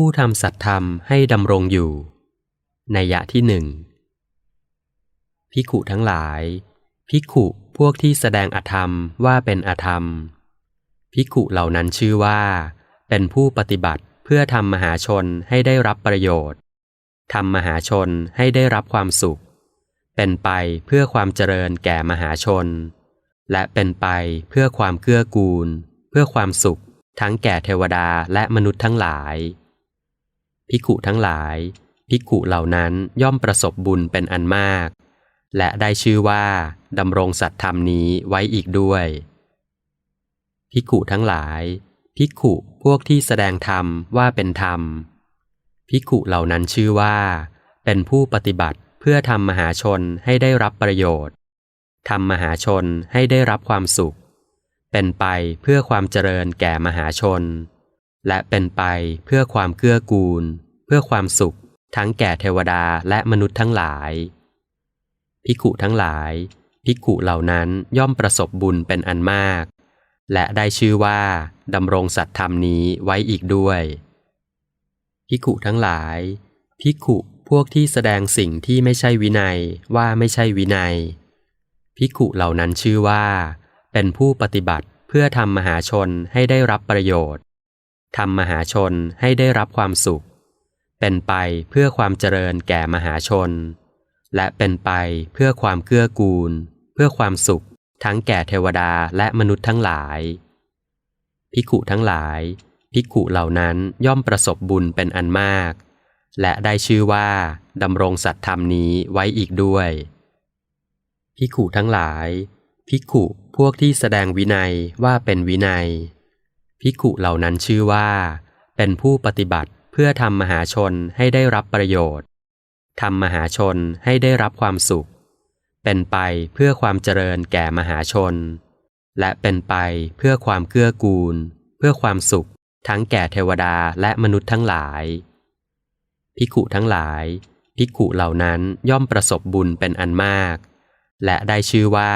ผู้ทำสัตธรรมให้ดำรงอยู่ ในยยะที่หนึ่งพิขุทั้งหลาย พิขุพวกที่แสดงอธรรมว่าเป็นอธรรม พิขุเหล่านั้นชื่อว่า เป็นผู้ปฏิบัติเพื่อทำมหาชนให้ได้รับประโยชน์ทำมหาชนให้ได้รับความสุข เป็นไปเพื่อความเจริญแก่มหาชน และเป็นไปเพื่อความเกื้อกูล เพื่อความสุข ทั้งแก่เทวดาและมนุษย์ทั้งหลาย พิขุทั้งหลายพิขุเหล่านั้นย่อมประสบบุญเป็นอันมาก และได้ชื่อว่าดำรงสัตธรรมนี้ไว้อีกด้วยพิขุทั้งหลายพิขุพวกที่แสดงธรรมว่าเป็นธรรม ภิกขุเหล่านั้นชื่อว่า เป็นผู้ปฏิบัติเพื่อทำมหาชนให้ได้รับประโยชน์ทำมหาชนให้ได้รับความสุข เป็นไปเพื่อความเจริญแก่มหาชน และเป็นไปเพื่อความเกื้อกูล เพื่อความสุข ทั้งแก่เทวดาและมนุษย์ทั้งหลาย ภิกขุทั้งหลาย ภิกขุเหล่านั้นย่อมประสบบุญเป็นอันมาก และได้ชื่อว่าดำรงสัตธรรมนี้ไว้อีกด้วยพิขุทั้งหลายพิขุพวกที่แสดงสิ่งที่ไม่ใช่วินัยว่าไม่ใช่วินัยพิขุเหล่านั้นชื่อว่า เป็นผู้ปฏิบัติเพื่อทำมหาชนให้ได้รับประโยชน์ ทำมหาชนให้ได้รับความสุข เป็นไปเพื่อความเจริญแก่มหาชน และเป็นไปเพื่อความเกื้อกูล เพื่อความสุข ทั้งแก่เทวดาและมนุษย์ทั้งหลายพิขุทั้งหลาย ภิกขุเหล่านั้นย่อมประสบบุญเป็นอันมาก และได้ชื่อว่าดำรงสัตธรรมนี้ไว้อีกด้วย ภิกขุทั้งหลาย ภิกขุพวกที่แสดงวินัยว่าเป็นวินัย ภิกขุเหล่านั้นชื่อว่า เป็นผู้ปฏิบัติเพื่อทำมหาชนให้ได้รับประโยชน์ทำมหาชนให้ได้รับความสุข เป็นไปเพื่อความเจริญแก่มหาชน และเป็นไปเพื่อความเกื้อกูล เพื่อความสุข ทั้งแก่เทวดาและมนุษย์ทั้งหลายพิกุทั้งหลายพิกุเหล่านั้นย่อมประสบบุญเป็นอันมาก และได้ชื่อว่า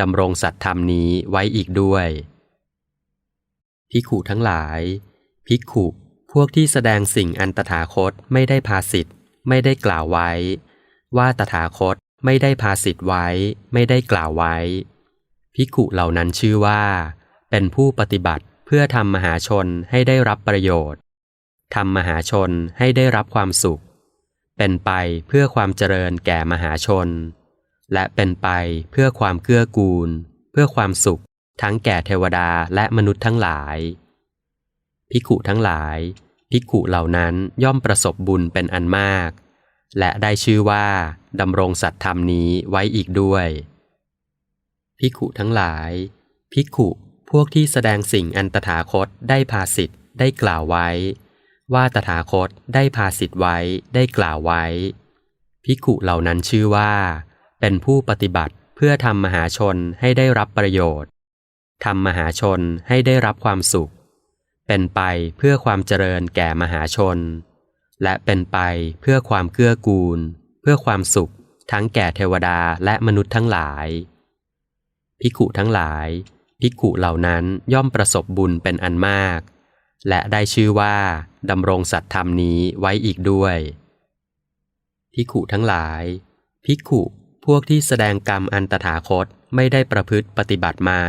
ดำรงสัตธรรมนี้ไว้อีกด้วย พิกุทั้งหลายพิกุพวกที่แสดงสิ่งอันตถาคตไม่ได้พาสิทธ์ไม่ได้กล่าวไว้ ว่าตถาคตไม่ได้พาสิทธ์ไว้ ไม่ได้กล่าวไว้พิกุเหล่านั้นชื่อว่า เป็นผู้ปฏิบัติเพื่อทำมหาชนให้ได้รับประโยชน์ทำมหาชนให้ได้รับความสุข เป็นไปเพื่อความเจริญแก่มหาชน และเป็นไปเพื่อความเกื้อกูล เพื่อความสุข ทั้งแก่เทวดาและมนุษย์ทั้งหลายพิขุทั้งหลายพิขุเหล่านั้นย่อมประสบบุญเป็นอันมาก และได้ชื่อว่าดำรงสัตธรรมนี้ไว้อีกด้วยพิขุทั้งหลายพิขุพวกที่แสดงสิ่งอันตถาคตได้พาสิทธ์ได้กล่าวไว้ ว่าตถาคตได้พาสิทธ์ไว้ได้กล่าวไว้พิกุเหล่านั้นชื่อว่า เป็นผู้ปฏิบัติเพื่อทำมหาชนให้ได้รับประโยชน์ ทำมหาชนให้ได้รับความสุข เป็นไปเพื่อความเจริญแก่มหาชน และเป็นไปเพื่อความเกื้อกูล เพื่อความสุข ทั้งแก่เทวดาและมนุษย์ทั้งหลายพิกุทั้งหลาย ภิกขุเหล่านั้นย่อมประสบบุญเป็นอันมาก และได้ชื่อว่าดำรงสัตธรรมนี้ไว้อีกด้วย ภิกขุทั้งหลาย ภิกขุพวกที่แสดงกรรมอันตถาคตไม่ได้ประพฤติปฏิบัติมา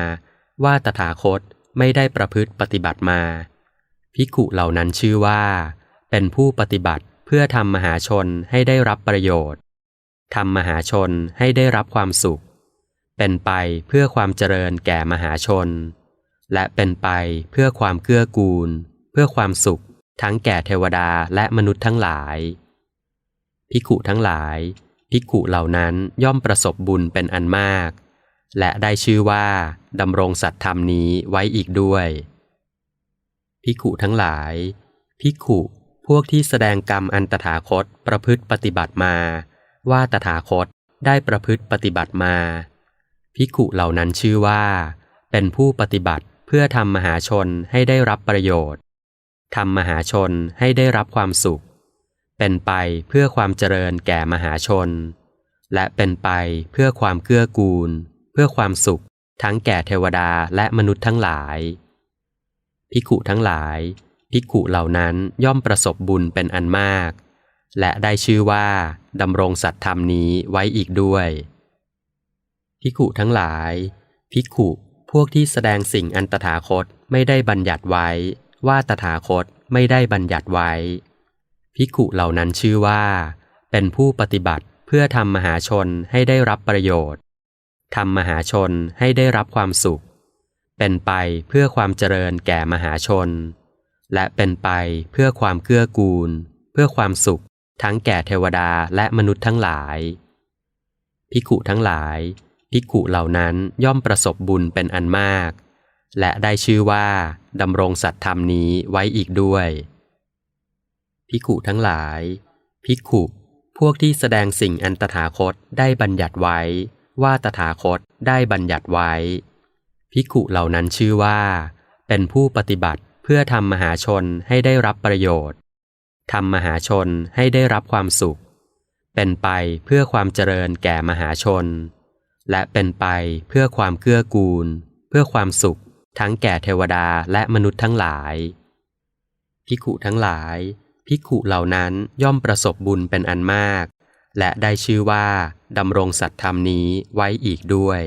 ว่าตถาคตไม่ได้ประพฤติปฏิบัติมา ภิกขุเหล่านั้นชื่อว่า เป็นผู้ปฏิบัติเพื่อทำมหาชนให้ได้รับประโยชน์ทำมหาชนให้ได้รับความสุข เป็นไปเพื่อความเจริญแก่มหาชน และเป็นไปเพื่อความเกื้อกูล เพื่อความสุข ทั้งแก่เทวดาและมนุษย์ทั้งหลายพิกุทั้งหลายพิกุเหล่านั้นย่อมประสบบุญเป็นอันมาก และได้ชื่อว่าดำรงสัตธรรมนี้ไว้อีกด้วย พิกุทั้งหลาย พิกุพวกที่แสดงกรรมอันตถาคตประพฤติปฏิบัติมา ว่าตถาคตได้ประพฤติปฏิบัติมาภิกขุเหล่านั้นชื่อว่า เป็นผู้ปฏิบัติเพื่อทำมหาชนให้ได้รับประโยชน์ทำมหาชนให้ได้รับความสุข เป็นไปเพื่อความเจริญแก่มหาชน และเป็นไปเพื่อความเกื้อกูล เพื่อความสุขทั้งแก่เทวดาและมนุษย์ทั้งหลาย ภิกขุทั้งหลาย ภิกขุเหล่านั้นย่อมประสบบุญเป็นอันมาก และได้ชื่อว่าดำรงสัตธรรมนี้ไว้อีกด้วย ภิกขุทั้งหลาย ภิกขุพวกที่แสดงสิ่งอันตถาคตไม่ได้บัญญัติไว้ ว่าตถาคตไม่ได้บัญญัติไว้ ภิกขุเหล่านั้นชื่อว่า เป็นผู้ปฏิบัติเพื่อทำมหาชนให้ได้รับประโยชน์ ทำมหาชนให้ได้รับความสุข เป็นไปเพื่อความเจริญแก่มหาชน และเป็นไปเพื่อความเกื้อกูล เพื่อความสุข ทั้งแก่เทวดาและมนุษย์ทั้งหลายภิกุทั้งหลายภิกุเหล่านั้นย่อมประสบบุญเป็นอันมาก และได้ชื่อว่าดำรงสัตธรรมนี้ไว้อีกด้วยภิกุทั้งหลายภิกุพวกที่แสดงสิ่งอันตถาคตได้บัญญัติไว้ ว่าตถาคตได้บัญญัติไว้ ภิกขุเหล่านั้นชื่อว่า เป็นผู้ปฏิบัติเพื่อทำมหาชนให้ได้รับประโยชน์ทำมหาชนให้ได้รับความสุข เป็นไปเพื่อความเจริญแก่มหาชน และเป็นไปเพื่อความเกื้อกูล เพื่อความสุข ทั้งแก่เทวดาและมนุษย์ทั้งหลาย ภิกขุทั้งหลาย ภิกขุเหล่านั้นย่อมประสบบุญเป็นอันมาก และได้ชื่อว่า ดำรงสัตธรรมนี้ไว้อีกด้วย